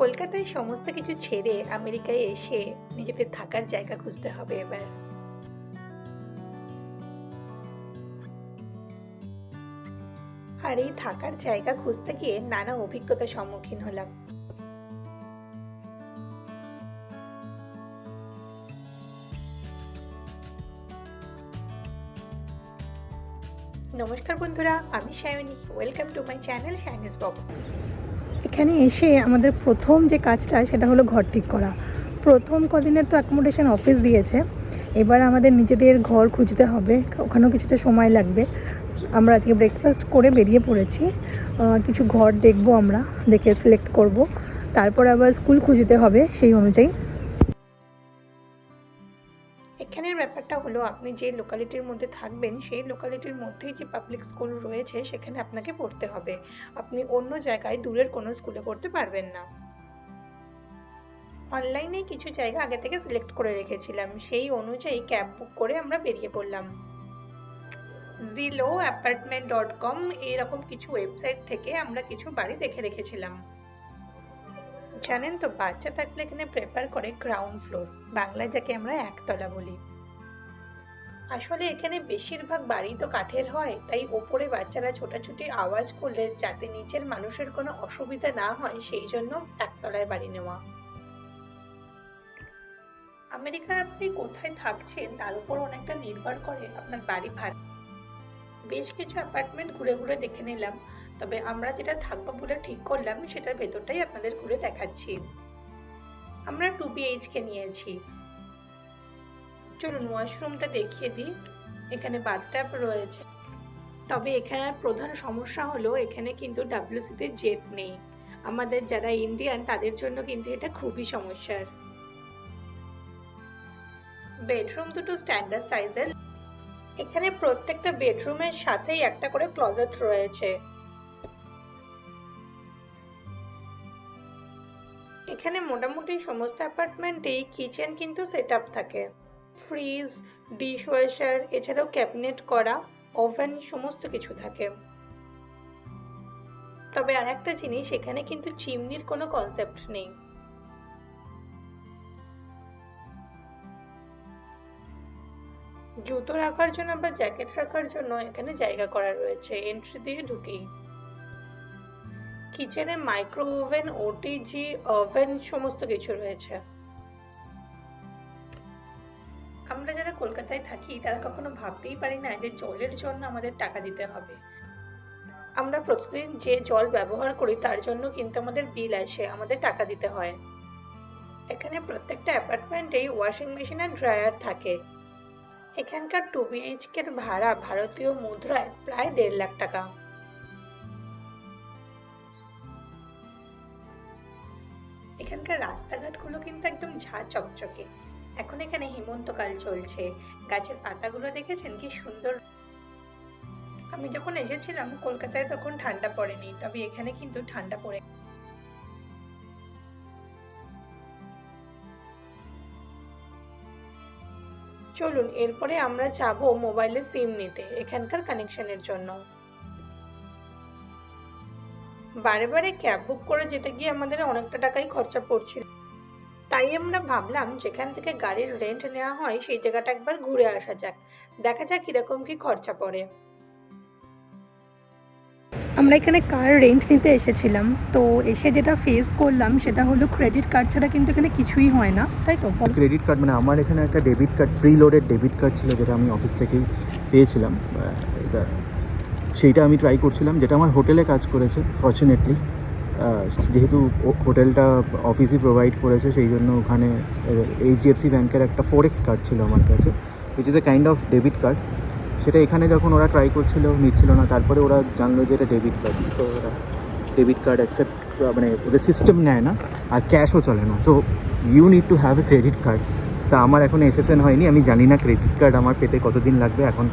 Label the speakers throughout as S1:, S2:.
S1: কলকাতায় সমস্ত কিছু ছেড়ে আমেরিকায় এসে নিজেদের থাকার জায়গা খুঁজতে হবে এবার। আর এই থাকার জায়গা খুঁজতে গিয়ে নানা অভিজ্ঞতার সম্মুখীন হলাম। নমস্কার বন্ধুরা, আমি Sayani. Welcome to my channel shiny's box
S2: এখানে এসে আমাদের প্রথম যে কাজটা সেটা হলো ঘর ঠিক করা। প্রথম কদিনের তো অ্যাকোমোডেশন অফিস দিয়েছে। এবার আমাদের নিজেদের ঘর খুঁজতে হবে। ওখানেও কিছুতে সময় লাগবে। আমরা আজকে ব্রেকফাস্ট করে বেরিয়ে পড়েছি। কিছু ঘর দেখব আমরা, দেখে সিলেক্ট করব। তারপর আবার স্কুল খুঁজতে হবে সেই অনুযায়ী।
S1: হলো আপনি যে লোকালিটির মধ্যে থাকবেন, সেই লোকালিটির মধ্যেই যে পাবলিক স্কুল রয়েছে, সেখানে আপনাকে পড়তে হবে। আপনি অন্য জায়গায় দূরের কোনো স্কুলে পড়তে পারবেন না। অনলাইনে কিছু জায়গা আগে থেকে সিলেক্ট করে রেখেছিলাম। সেই অনুযায়ী ক্যাব বুক করে আমরা বেরিয়ে পড়লাম। জিলো অ্যাপার্টমেন্ট ডট কম এরকম কিছু ওয়েবসাইট থেকে আমরা কিছু বাড়ি দেখে রেখেছিলাম। জানেন তো, বাচ্চা থাকলে এখানে প্রেফার করে গ্রাউন্ড ফ্লোর বাংলায় যাকে আমরা একতলা বলি। আসলে এখানে বেশিরভাগ বাড়ি তো কাঠের হয়, তাই ওপরে বাচ্চারা ছোটাছুটি আওয়াজ করলে যাতে নিচের মানুষের কোনো অসুবিধা না হয়, সেই জন্য একতলায় বাড়ি নেওয়া। আমেরিকার আপনি কোথায় থাকছেন তার উপর অনেকটা নির্ভর করে আপনার বাড়ি ভাড়া। বেশ কিছু অ্যাপার্টমেন্ট ঘুরে ঘুরে দেখে নিলাম, তবে আমরা যেটা থাকব বলে ঠিক করলাম, সেটার ভেতরটাই আপনাদের ঘুরে দেখাচ্ছি। আমরা টু বিএইচকে নিয়েছি। চলুন ওয়াশরুমটা দেখিয়ে দিই। এখানে বাথটাব রয়েছে। তবে এখানে প্রধান সমস্যা হলো, এখানে কিন্তু ডাব্লিউসি তে জেট নেই। আমাদের যারা ইন্ডিয়ান তাদের জন্য কিন্তু এটা খুবই সমস্যার। বেডরুম দুটো স্ট্যান্ডার্ড সাইজের এখানে প্রত্যেকটা বেডরুমের সাথেই একটা করে ক্লোজেট রয়েছে। এখানে মোটামুটি সমস্ত অ্যাপার্টমেন্টেই কিচেন কিন্তু সেট থাকে। ফ্রিজ ডিশ ওয়াশার এছাড়াও ক্যাবিনেট করা ওভেন সমস্ত কিছু থাকে। তবে আর একটা জিনিস, এখানে কিন্তু চিমনির কোনো কনসেপ্ট নেই। জুতো রাখার জন্য বা জ্যাকেট রাখার জন্য এখানে জায়গা করা রয়েছে এন্ট্রি দিয়ে ঢুকেই। কিচেনে মাইক্রো ওভেন ওটিজি ওভেন সমস্ত কিছু রয়েছে। আমরা যারা কলকাতায় থাকি, তারা কখনো ভাবতেই পারি না যে জলের জন্য আমাদের টাকা দিতে হবে। আমরা প্রতিদিন যে জল ব্যবহার করি, তার জন্য কিন্তু আমাদের বিল আসে, আমাদের টাকা দিতে হয়। এখানে প্রত্যেকটা অ্যাপার্টমেন্টেই ওয়াশিং মেশিন আর ড্রায়ার থাকে। এখানকার টু বিএইচকে ভাড়া ভারতীয় মুদ্রায় প্রায় দেড় লাখ টাকা। এখানকার রাস্তাঘাটগুলো কিন্তু একদম ঝা চকচকে এখন এখানে হেমন্তকাল চলছে। গাছের পাতাগুলো দেখেছেন কি সুন্দর? আমি যখন এসেছিলাম, কলকাতায় তখন ঠান্ডা পড়েনি, তবে এখানে কিন্তু ঠান্ডা পড়ে চলুন, এরপরে আমরা যাব মোবাইলে সিম নিতে, এখানকার কানেকশনের জন্য। বারে বারে ক্যাব বুক করে যেতে গিয়ে আমাদের অনেকটা টাকাই খরচা পড়ছিল। তাই আমরা ভাবলাম যেখান থেকে গাড়ির রেন্ট নেওয়া হয় সেই জায়গাটা একবার ঘুরে আসা যাক। দেখা যাক কীরকম কি খরচা পড়ে।
S2: আমরা এখানে কার রেন্ট নিতে এসেছিলাম। তো এসে যেটা ফেস করলাম সেটা হলো ক্রেডিট কার্ড ছাড়া কিন্তু এখানে কিছুই হয় না তাই তো?
S3: ক্রেডিট কার্ড মানে আমার এখানে একটা debit card preloaded debit card ছিল যেটা আমি অফিস থেকেই পেয়েছিলাম। সেইটা আমি ট্রাই করছিলাম যেটা আমার হোটেলে কাজ করেছে ফর্চুনেটলি যেহেতু হোটেলটা অফিসই প্রোভাইড করেছে, সেই জন্য ওখানে এইচডিএফসি ব্যাংকের একটা ফোরেক্স কার্ড ছিল আমার কাছে which is a kind of debit card সেটা এখানে যখন ওরা ট্রাই করছিল, নিচ্ছিল না, তারপরে ওরা জানলো যে এটা ডেবিট কার্ড তো ওরা ডেবিট কার্ড অ্যাকসেপ্ট মানে ওদের সিস্টেম নেয় না, আর ক্যাশও চলে না। So you need to have a credit card তা আমার এখন এসএসএন হয়নি, আমি জানি না ক্রেডিট কার্ড আমার পেতে কতদিন লাগবে, এখন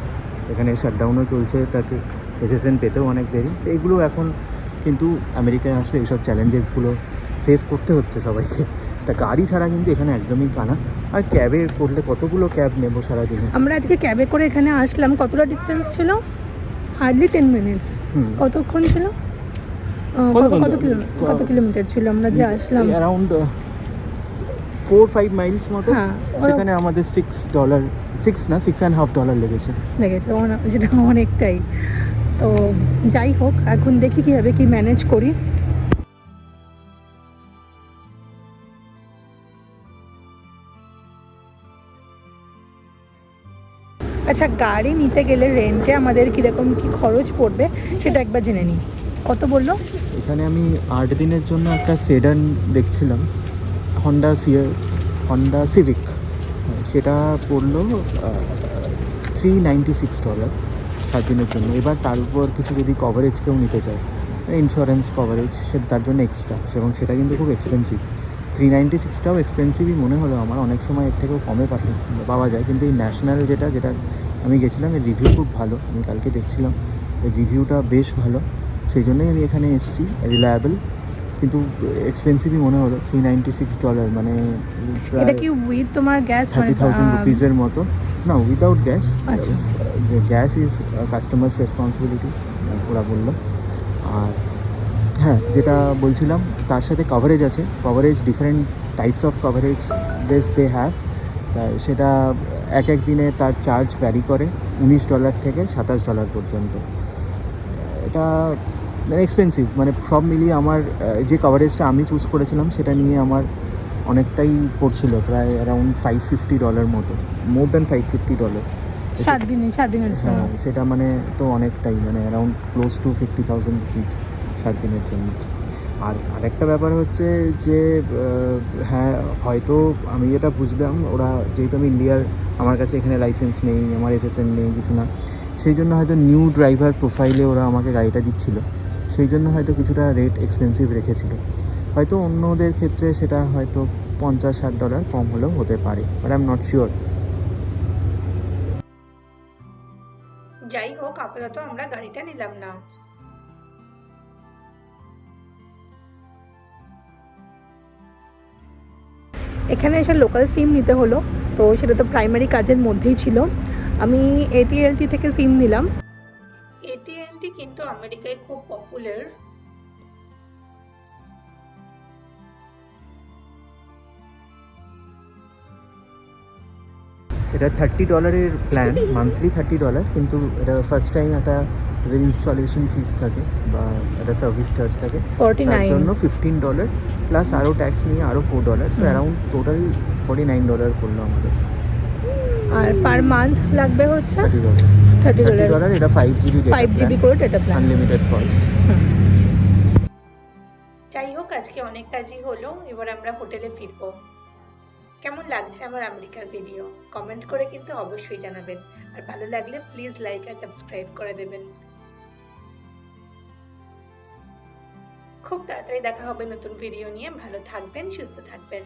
S3: এখানে শাটডাউনও চলছে, তাকে এসএসএন পেতেও অনেক দেরি। তো এগুলো এখন কিন্তু আমেরিকায় আসলে এইসব চ্যালেঞ্জেসগুলো ফেস করতে হচ্ছে সবাইকে। তা গাড়ি ছাড়া কিন্তু এখানে একদমই কানা আর ক্যাবে করলে কতগুলো ক্যাব নেব সারাদিনে?
S2: আমরা আজকে ক্যাবে করে এখানে আসলাম। কতটা ডিস্টেন্স ছিল? হার্ডলি টেন মিনিটস কতক্ষণ ছিল?
S3: কত
S2: কিলোমিটার কত কিলোমিটার ছিল? আমরা যে আসলাম।
S3: অ্যারাউন্ড ফোর ফাইভ মাইলস মতো।
S2: হ্যাঁ,
S3: সেখানে আমাদের সিক্স ডলার সিক্স না সিক্স অ্যান্ড হাফ ডলার লেগেছে।
S2: লেগেছে। যেটা অনেকটাই। তো যাই হোক, এখন দেখি কীভাবে কি ম্যানেজ করি। আচ্ছা গাড়ি নিতে গেলে রেন্টে আমাদের কীরকম কি খরচ পড়বে, সেটা একবার জেনে নিই। কত বলল?
S3: এখানে আমি আট দিনের জন্য একটা সেডান দেখছিলাম হন্ডা সিয়ার হন্ডা সিভিক সেটা পড়ল থ্রি নাইনটি সিক্স ডলার সাত দিনের জন্য। এবার তার উপর কিছু যদি কভারেজ কেউ নিতে চায় ইন্স্যুরেন্স কভারেজ সেটা তার জন্য এক্সট্রা এবং সেটা কিন্তু খুব এক্সপেন্সিভ থ্রি নাইনটি সিক্সটাও এক্সপেন্সিভই মনে হলো আমার অনেক সময় এর থেকেও কমে পাঠে পাওয়া যায়, কিন্তু এই ন্যাশনাল যেটা যেটা আমি গেছিলাম, এর রিভিউ খুব ভালো। আমি কালকে দেখছিলাম, এর রিভিউটা বেশ ভালো। সেই জন্যই আমি এখানে এসেছি রিলায়েবল কিন্তু এক্সপেন্সিভই মনে হলো থ্রি নাইনটি সিক্স ডলার মানে
S2: এটা কি উইথ তোমার গ্যাস মানে
S3: থার্টি থাউজেন্ড রুপিজের মতো। না উইদাউট গ্যাস
S2: আচ্ছা।
S3: গ্যাস ইজ কাস্টমার্স রেসপন্সিবিলিটি ওরা বলল। আর হ্যাঁ যেটা বলছিলাম তার সাথে কভারেজ আছে। Coverage different types of coverage JS they have তাই সেটা এক এক দিনে তার চার্জ ভ্যারি করে উনিশ ডলার থেকে সাতাশ ডলার পর্যন্ত। এটা এক্সপেন্সিভ মানে সব মিলিয়ে আমার যে কভারেজটা আমি চুজ করেছিলাম সেটা নিয়ে আমার অনেকটাই পড়ছিল প্রায় অ্যারাউন্ড ফাইভ ফিফটি ডলার মতো more than five fifty dollar
S2: সাত দিনে সাত দিনের জন্য।
S3: হ্যাঁ সেটা মানে তো অনেকটাই মানে around close to fifty thousand rupees সাত দিনের জন্য। আর আরেকটা ব্যাপার হচ্ছে যে হ্যাঁ হয়তো আমি যেটা বুঝলাম ওরা যেহেতু আমি ইন্ডিয়ার আমার কাছে এখানে লাইসেন্স নেই আমার এসএসএন নেই কিছু না সেই জন্য হয়তো নিউ ড্রাইভার প্রোফাইলে ওরা আমাকে গাড়িটা দিচ্ছিল। সেই জন্য হয়তো কিছুটা রেট এক্সপেন্সিভ রেখেছিল। হয়তো অন্যদের ক্ষেত্রে সেটা হয়তো পঞ্চাশ ষাট ডলার কম হলেও হতে পারে but I am not sure
S1: যাই হোক আপাতত আমরা গাড়িটা নিলাম না।
S2: এখানে এসে লোকাল সিম নিতে হলো তো সেটা তো প্রাইমারি কাজের মধ্যেই ছিল। আমি এটিএলটি থেকে সিম নিলাম।
S1: এটিএনটি কিন্তু আমেরিকায় খুব পপুলার
S3: এটা থার্টি ডলারের প্ল্যান মান্থলি থার্টি ডলার কিন্তু এটা ফার্স্ট টাইম একটা ইনস্টলেশন ফিস থাকে বা একটা সার্ভিস চার্জ থাকে। তার জন্য ফিফটিন ডলার প্লাস আরও ট্যাক্স নিয়ে আরও four dollar so. Around total forty nine dollar করল আমাদের।
S2: আর পার মান্থ লাগবে হচ্ছে?
S3: থার্টি ডলার
S2: থার্টি
S3: ডলার এটা ফাইভ জিবি
S2: ফাইভ জিবি করে ডেটা প্ল্যান
S3: আনলিমিটেড কল
S1: যাই হোক আজকে অনেক কাজই হলো এবার আমরা হোটেলে ফিরবো। কেমন লাগছে আমার আমেরিকার ভিডিও কমেন্ট করে কিন্তু অবশ্যই জানাবেন। আর ভালো লাগলে প্লিজ লাইক আর সাবস্ক্রাইব করে দেবেন। খুব তাড়াতাড়ি দেখা হবে নতুন ভিডিও নিয়ে। ভালো থাকবেন সুস্থ থাকবেন।